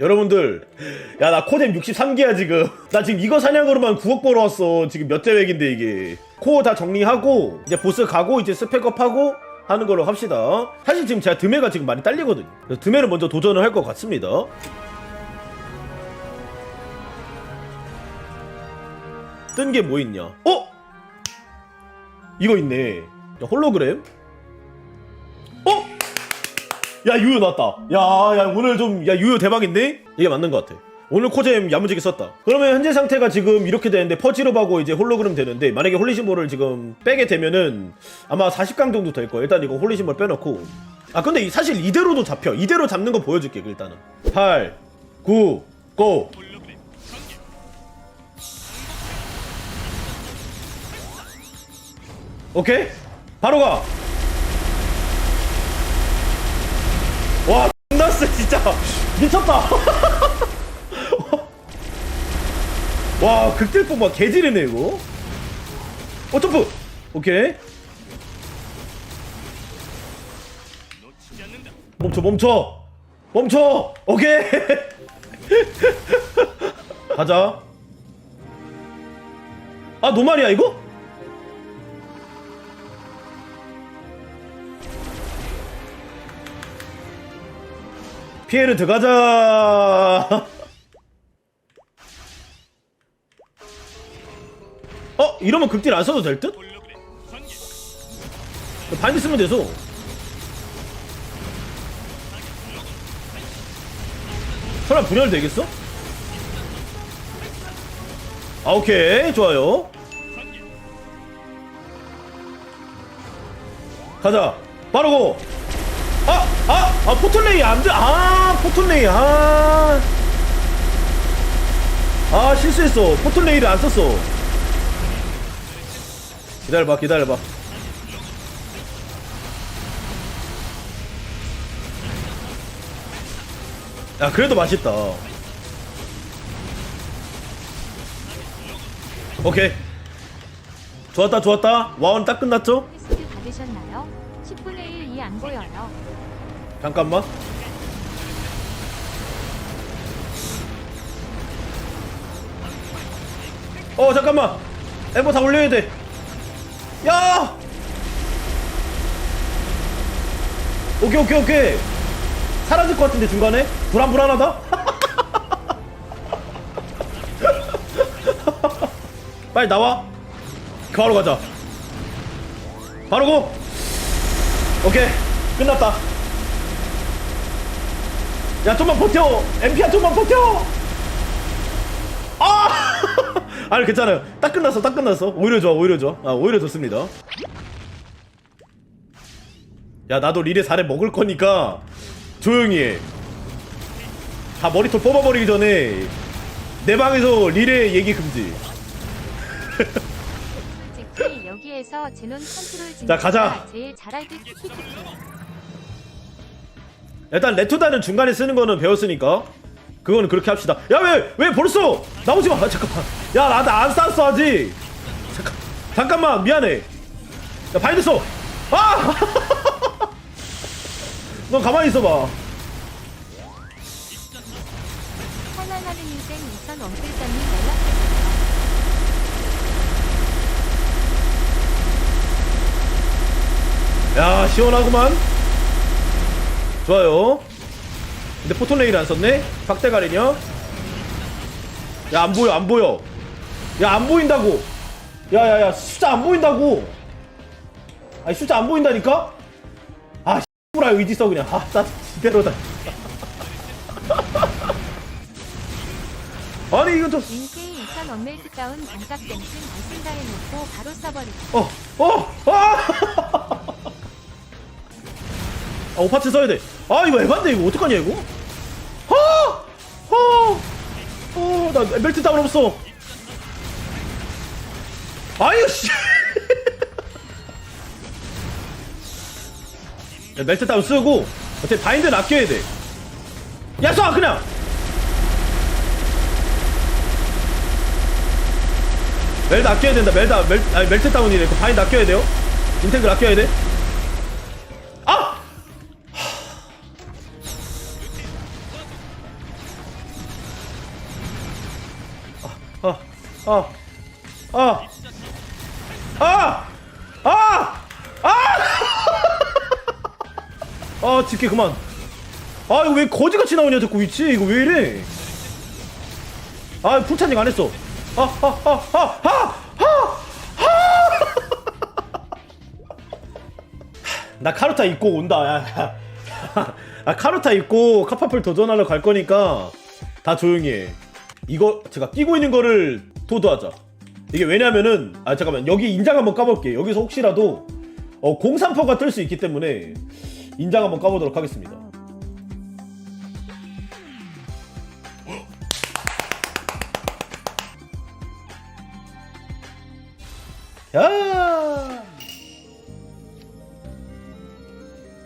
여러분들 야 나 코뎀 63개야 지금. 나 지금 이거 사냥으로만 9억 벌어왔어. 지금 몇 대획인데 이게. 코어 다 정리하고 이제 보스 가고 이제 스펙업하고 하는 걸로 합시다. 사실 지금 제가 드메가 지금 많이 딸리거든요. 그래서 드메를 먼저 도전을 할 것 같습니다. 뜬 게 뭐 있냐? 어? 이거 있네. 야, 홀로그램? 어? 야 유효 나왔다. 야, 야 오늘 좀 야 유효 대박인데? 이게 맞는 것 같아. 오늘 코잼 야무지게 썼다. 그러면 현재 상태가 지금 이렇게 되는데 퍼지럽하고 이제 홀로그램 되는데 만약에 홀리심볼을 지금 빼게 되면은 아마 40강 정도 될 거야 일단 이거 홀리심볼 빼놓고. 아 근데 이- 사실 이대로도 잡혀. 이대로 잡는 거 보여줄게 일단은. 8 9 고! 오케이? 바로 가 와, 끝났어, 진짜. 미쳤다. 와, 극딜 뽑아 개지르네, 이거. 어, 점프! 오케이. 멈춰, 멈춰! 멈춰! 오케이! 가자. 아, 노말이야, 이거? 피해를 들어가자. 어? 이러면 극딜 안 써도 될 듯? 바인드 쓰면 돼서. 설마 분열 되겠어? 아 오케이 좋아요. 가자. 빠르고. 아, 아, 아, 포털레이 안 돼. 아, 포털레이. 아. 아, 실수했어. 포털레이를 안 썼어. 기다려봐, 기다려봐. 야, 그래도 맛있다. 오케이. 좋았다, 좋았다. 와운 딱 끝났죠? 받으셨나요? 10분의 1이 안 보여요. 잠깐만. 어 잠깐만. 에버 다 올려야 돼. 야. 오케이 오케이 오케이. 사라질 것 같은데 중간에 불안 불안하다. 빨리 나와. 바로 가자. 바로 고. 오케이 끝났다. 야 좀만 버텨! MP야 좀만 버텨! 아! 아니 괜찮아요. 딱 끝났어 딱 끝났어. 오히려 좋아 오히려 좋아. 아 오히려 좋습니다. 야 나도 릴에 4렙 먹을 거니까 조용히 해 다 머리털 뽑아버리기 전에 내 방에서 릴의 얘기 금지 여기에서 제논 컨트롤 자, 가자. 진짜 제일 잘할 듯 키키키. 일단 레토다는 중간에 쓰는 거는 배웠으니까 그거는 그렇게 합시다. 야 왜 왜 벌써 나오지 마. 아, 잠깐만. 야 나한테 안 쌌어 아직. 잠깐 잠깐만 미안해. 야 바인드 써 아! 너 가만히 있어봐. 찬란하는 인생 우선 원글자님 연락 야 시원하구만. 좋아요. 근데 포톤레일 안 썼네? 박대가리냐? 야 안 보여 안 보여. 야 안 보인다고. 야야야 숫자 안 보인다고. 아니 숫자 안 보인다니까? 아 씨부라 의지 써 그냥. 아나 지대로다. 아니 이거 좀 인케이 2000 원멜트 다운 반짝 땡층 말씀다 해놓고 바로 써버리고. 어, 어, 아! 아, 오파츠 써야 돼. 아, 이거 에반데, 이거 어떡하냐, 이거? 아! 아! 어, 나 멜트 다운 없어. 아유, 씨. 야, 멜트 다운 쓰고, 어차피 바인드는 아껴야 돼. 야, 쏴, 그냥! 멜트 아껴야 된다. 멜트, 멜, 아니, 멜트 다운이네. 그 바인드 아껴야 돼요. 인텐글 아껴야 돼. 아, 아, 아, 아, 아, 아, 아, 집게 그만. 아, 이거 왜 거지같이 나오냐, 자꾸 위치. 이거 왜 이래? 아, 풀찬징 안 했어. 아, 아, 아, 아, 아, 아, 나 카르타 입고 온다. 야, 야. 아, 카르타 입고 카파풀 도전하러 갈 거니까 다 조용히 해. 이거 제가 끼고 있는 거를 도도하자. 이게 왜냐면은 아 잠깐만 여기 인장 한번 까볼게. 여기서 혹시라도 어, 공산포가 뜰 수 있기 때문에 인장 한번 까보도록 하겠습니다. 야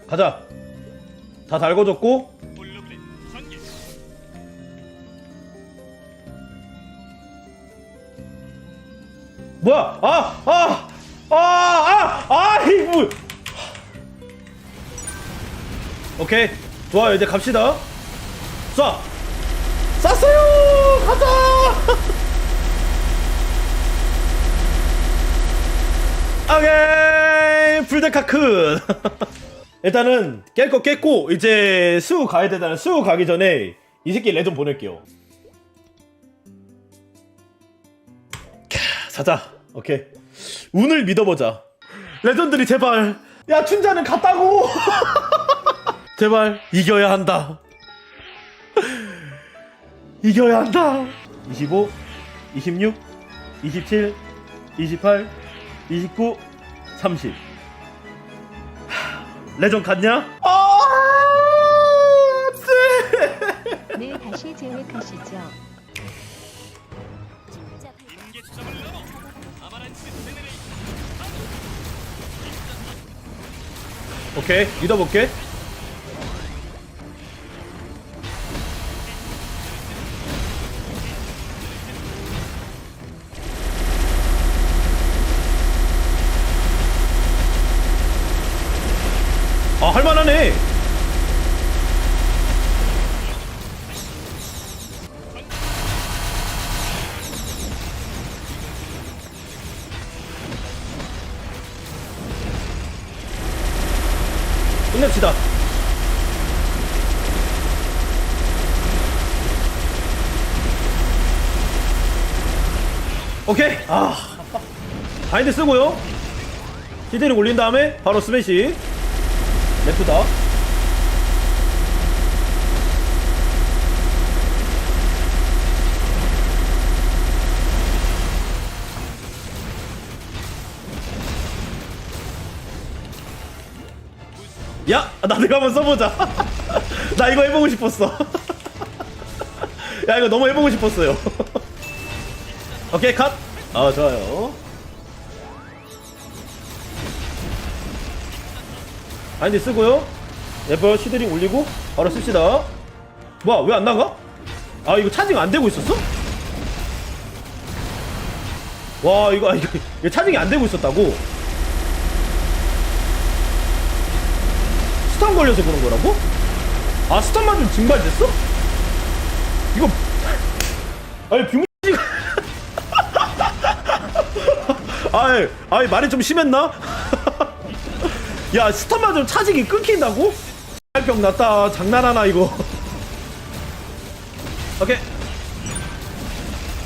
가자. 다 달궈졌고 뭐야? 아, 아, 아, 아, 아, 이 뭐? 오케이, 좋아요. 이제 갑시다. 쏴, 쐈어요. 가자. 오케이, 불데카큰. 일단은 깰 거 깼고 이제 수우 가야 되잖아. 수우 가기 전에 이 새끼 레전 보낼게요. 사자. 오케이. 운을 믿어보자. 레전드리 제발. 야 춘자는 갔다고. 제발 이겨야 한다. 이겨야 한다. 25, 26, 27, 28, 29, 30. 하, 레전 갔냐? 아! 쎄! 네 다시 계획하시죠. 오케이 믿어볼게 끝냅시다. 오케이. 아. 바인드 쓰고요. 히드를 올린 다음에 바로 스매시. 레프다 야, 나 내가 한번 써보자. 나 이거 해보고 싶었어. 야, 이거 너무 해보고 싶었어요. 오케이, 컷. 아, 좋아요. 아인디 쓰고요. 예뻐, 시드링 올리고, 바로 씁시다. 뭐야, 왜 안 나가? 아, 이거 차징 안 되고 있었어? 와, 이거, 아, 이거, 이거 차징이 안 되고 있었다고? 스턴 걸려서 그런 거라고? 아 스턴 맞으면 증발 됐어? 이거 아니 병지가 아이 아이 말이 좀 심했나? 야 스턴 맞으면 차징이 끊긴다고? 병 났다 장난하나 이거 오케이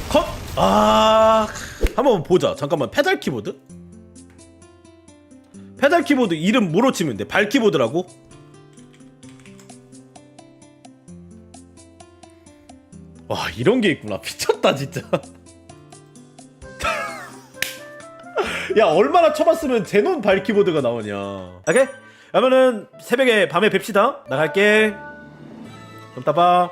컷 아 한번 보자 잠깐만 페달 키보드 페달 키보드 이름 뭐로 치면 돼? 발 키보드라고? 와 이런 게 있구나. 미쳤다 진짜. 야 얼마나 쳐봤으면 제논 발 키보드가 나오냐. 오케이? 그러면은 새벽에 밤에 뵙시다. 나갈게. 좀 따봐